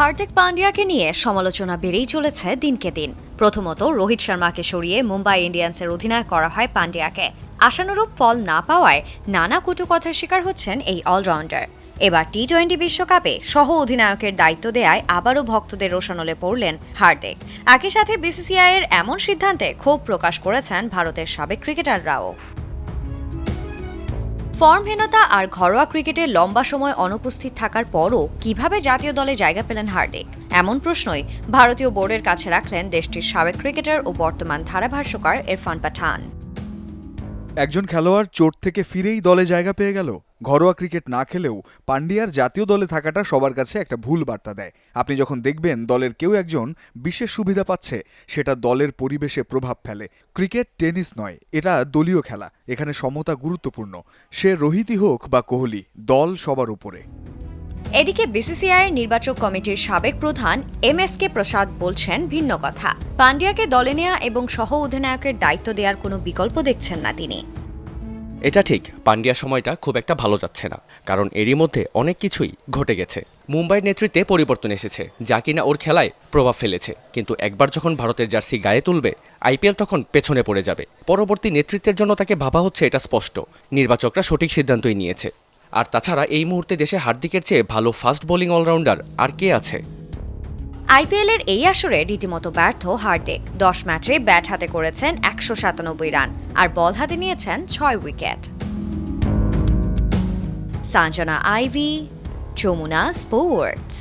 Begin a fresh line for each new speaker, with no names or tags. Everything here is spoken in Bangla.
হার্দিক পান্ডিয়াকে নিয়ে সমালোচনা বেড়েই চলেছে দিনকে দিন। প্রথমত রোহিত শর্মাকে সরিয়ে মুম্বাই ইন্ডিয়ান্সের অধিনায়ক করা হয় পান্ডিয়াকে। আশানুরূপ ফল না পাওয়ায় নানা কটু কথার শিকার হচ্ছেন এই অলরাউন্ডার। এবার টি টোয়েন্টি বিশ্বকাপে সহ অধিনায়কের দায়িত্ব দেয়ায় আবারও ভক্তদের রোশানলে পড়লেন হার্দিক। একই সাথে বিসিসিআই এর এমন সিদ্ধান্তে ক্ষোভ প্রকাশ করেছেন ভারতের সাবেক ক্রিকেটাররাও। ফর্মহীনতা আর ঘরোয়া ক্রিকেটে লম্বা সময় অনুপস্থিত থাকার পরও কীভাবে জাতীয় দলে জায়গা পেলেন হার্দিক? এমন প্রশ্নই ভারতীয় বোর্ডের কাছে রাখলেন দেশটির সাবেক ক্রিকেটার ও বর্তমান ধারাভাষ্যকার ইরফান পাঠান।
একজন খেলোয়াড় চোট থেকে ফিরেই দলে জায়গা পেয়ে গেল। ঘরোয়া ক্রিকেট না খেলেও পান্ডিয়ার জাতীয় দলে থাকাটা সবার কাছে একটা ভুল বার্তা দেয়। আপনি যখন দেখবেন দলের কেউ একজন বিশেষ সুবিধা পাচ্ছে, সেটা দলের পরিবেশে প্রভাব ফেলে। ক্রিকেট টেনিস নয়, এটা দলীয় খেলা। এখানে সমতা গুরুত্বপূর্ণ। সে রোহিতই হোক বা কোহলি, দল সবার উপরে।
এদিকে বিসিসিআইয়ের নির্বাচক কমিটির সাবেক প্রধান এম এস কে প্রসাদ বলছেন ভিন্ন কথা। পান্ডিয়াকে দলে নেয়া এবং সহ অধিনায়কের দায়িত্ব দেওয়ার কোনো বিকল্প দেখছেন না তিনি।
এটা ঠিক পান্ডিয়ার সময়টা খুব একটা ভালো যাচ্ছে না, কারণ এরই মধ্যে অনেক কিছুই ঘটে গেছে। মুম্বাইয়ের নেতৃত্বে পরিবর্তন এসেছে, যা কিনা ওর খেলায় প্রভাব ফেলেছে। কিন্তু একবার যখন ভারতের জার্সি গায়ে তুলবে আইপিএল তখন পেছনে পড়ে যাবে। পরবর্তী নেতৃত্বের জন্য তাকে ভাবা হচ্ছে এটা স্পষ্ট, নির্বাচকরা সঠিক সিদ্ধান্তই নিয়েছে। আর তাছাড়া এই মুহূর্তে দেশে হার্দিকের চেয়ে ভালো ফাস্ট বোলিং অলরাউন্ডার আর কে আছে?
আইপিএল এর এই আসরে রীতিমতো ব্যর্থ হার্দিক। দশ ম্যাচে ব্যাট হাতে করেছেন একশো সাতানব্বই রান আর বল হাতে নিয়েছেন ছয় wicket. Sanjana Ivy, Jamuna sports.